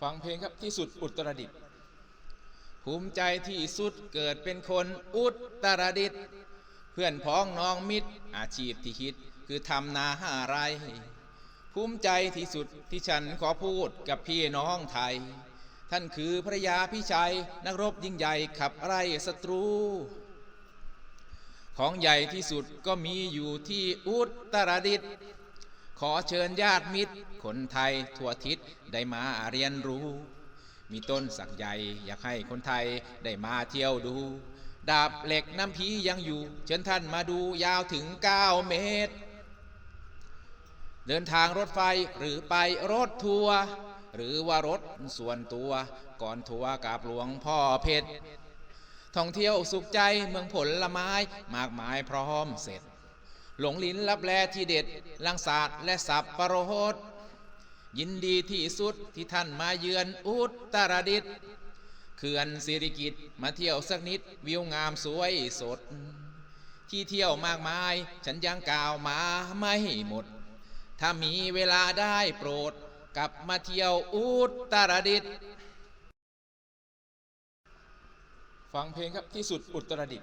ฟังเพลงครับที่สุดอุตรดิตภูมิใจที่สุดเกิดเป็นคนอุตรดิตเพื่อนพ้องน้องมิตร อาชีพที่คิดคือทำนาหาไรภูมิใจที่สุดที่ฉันขอพูดกับพี่น้องไทย ท่านคือพระยาพิชัยนักรบยิ่งใหญ่ขับไล่ศัตรู ของใหญ่ที่สุดก็มีอยู่ที่อุตรดิตถ์ ขอเชิญญาติมิตร คนไทยทั่วทิศได้มาเรียนรู้ มีต้นสักใหญ่อยากให้คนไทยได้มาเที่ยวดู ดาบเหล็กน้ำพียังอยู่ เชิญท่านมาดูยาวถึง 9 เมตร เดินทางรถไฟหรือไปรถทัวร์หรือว่ารถส่วนตัวก่อนทัวร์กับหลวงพ่อเพชรท่องเที่ยวสุขใจเมืองผลไม้ มากมายพร้อมเสร็จ หลงลิ้นลับแลที่เด็ดลังศาสตร์และสับประรดยินดีที่สุดที่ท่านมาเยือนอุตรดิตเขื่อนสิริกิตมาเที่ยวสักนิดวิวงามสวยสด ที่เที่ยวมากมาย ฉันยังกล่าวมาไม่หมด ถ้ามีเวลาได้โปรด กลับมาเที่ยวอุตรดิตฟังเพลงครับที่สุดอุตรดิต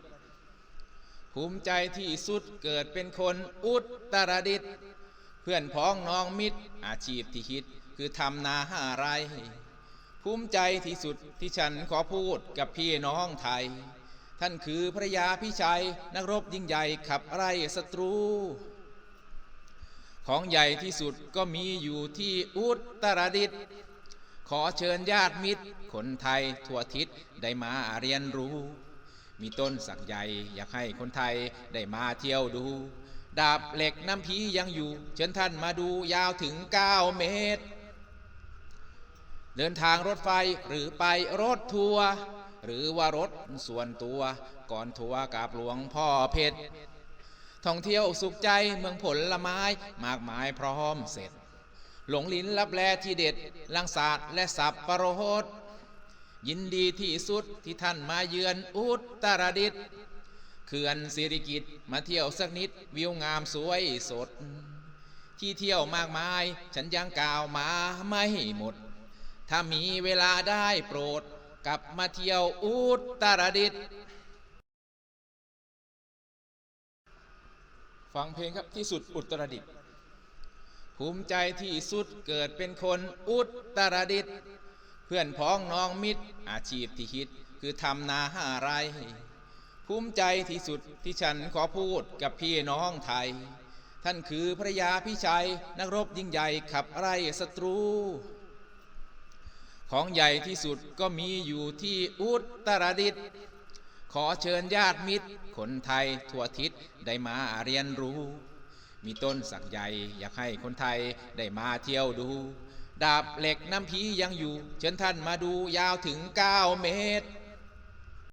ภูมิใจที่สุดเกิดเป็นคนอุตรดิตเพื่อนพ้องน้องมิตร อาชีพที่คิดคือทำนาหาไรภูมิใจที่สุดที่ฉันขอพูดกับพี่น้องไทย ท่านคือพระยาพิชัยนักรบยิ่งใหญ่ขับไล่ศัตรู ของใหญ่ที่สุดก็มีอยู่ที่อุตรดิตขอเชิญญาติมิตร คนไทยทั่วทิศได้มาเรียนรู้ มีต้นสักใหญ่อยากให้คนไทยได้มาเที่ยวดู ดาบเหล็กน้ำพียังอยู่ เชิญท่านมาดูยาวถึง 9 เมตร เดินทางรถไฟหรือไปรถทัวร์หรือว่ารถส่วนตัวก่อนทัวร์กับหลวงพ่อเพชรท่องเที่ยวสุขใจเมืองผลไม้มากมายพร้อมเสร็จ หลงลิ้นลับแลที่เด็ดลังศาสตร์และสับประรด ยินดีที่สุดที่ท่านมาเยือนอุตรดิตถ์เขื่อนสิริกิตมาเที่ยวสักนิดวิวงามสวยสด ที่เที่ยวมากมาย ฉันยังกล่าวมาไม่หมด ถ้ามีเวลาได้โปรด กลับมาเที่ยวอุตรดิตถ์ฟังเพลงครับที่สุดอุตรดิตถ์ภูมิใจที่สุดเกิดเป็นคนอุตรดิตถ์ เพื่อนพ้องน้องมิตร อาชีพที่คิดคือทำนาหาไรภูมิใจที่สุดที่ฉันขอพูดกับพี่น้องไทย ท่านคือพระยาพิชัยนักรบยิ่งใหญ่ขับไล่ศัตรู ของใหญ่ที่สุดก็มีอยู่ที่อุตรดิตถ์ขอเชิญญาติมิตร คนไทยทั่วทิศได้มาเรียนรู้ มีต้นสักใหญ่อยากให้คนไทยได้มาเที่ยวดู ดาบเหล็กน้ำพียังอยู่ เชิญท่านมาดูยาวถึง 9 เมตร